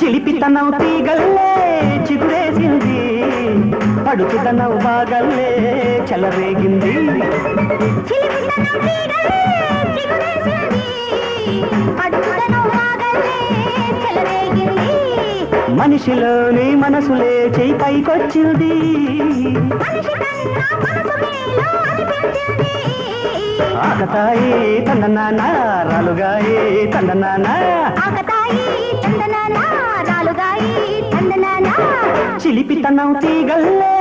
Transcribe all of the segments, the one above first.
చిలిపితనం తీగల్లే చిగురేసింది. పడుచుదనం బాగల్లే చెలరేగింది. చిలిపితనం తీగలే మనిషిలోని మనసులే చేయి పైకొచ్చింది మనిషి కన్నా మనసు మేలు అనిపించింది. ఆకతాయి తందనాన రాలుగాయి చిలిపితనం తీగల్లే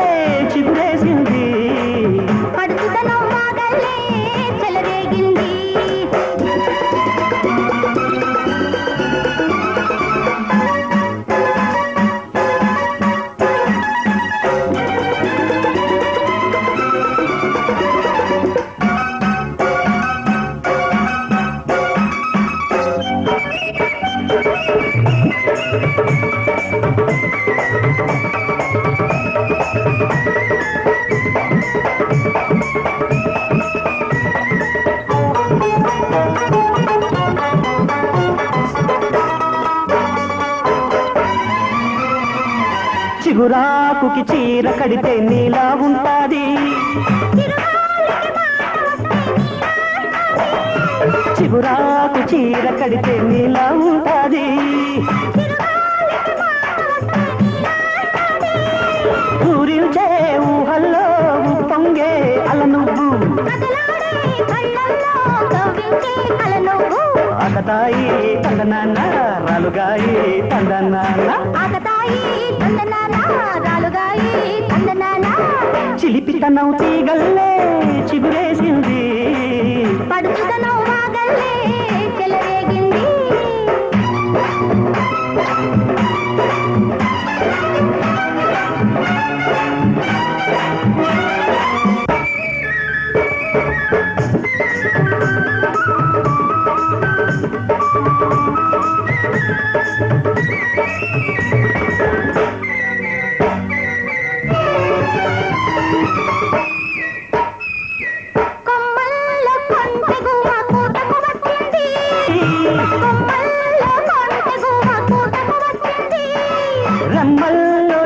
చిగురేసింది చిగురాకుకి చీర కడితే నీలా ఉంటాది. చిగురాకు చీర కడితే నీలా ఉంటాది. పూరించే ఊహల్లో పొంగే అల నువ్వు కదలాడే కళ్ళల్లో ఆకతాయి తందనాన్న రాలుగాయి తందనాన్న ఆకతాయి చిలిపితనం తీగల్లే చిగురేసింది. పడుచుదనం వాగల్లే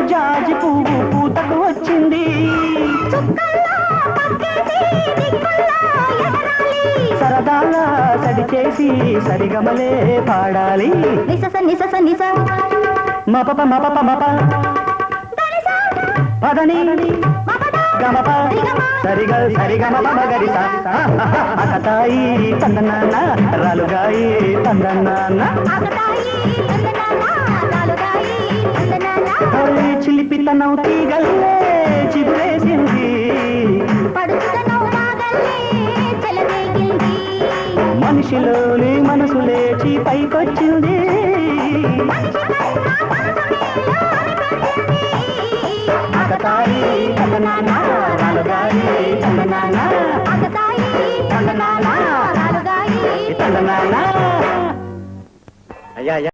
జాజి పువ్వు పూతకు వచ్చింది. సరదాల సడి చేసి సరిగమలే పాడాలి. నిసస నిసస నిస. మపప మపప మప. పదని. గమప. సరిగ సరిగమ మగరి అకతాయి రాలుగాయి చందనాన, రాలుగాయి. ఓయ్ చిలిపితనం తీగల్లే చిగురేసింది పడుచుదనం మనిషిలోని మనసు లేచి పైకొచ్చింది. రాలుగాయి రాలుగాయి అయ్యా.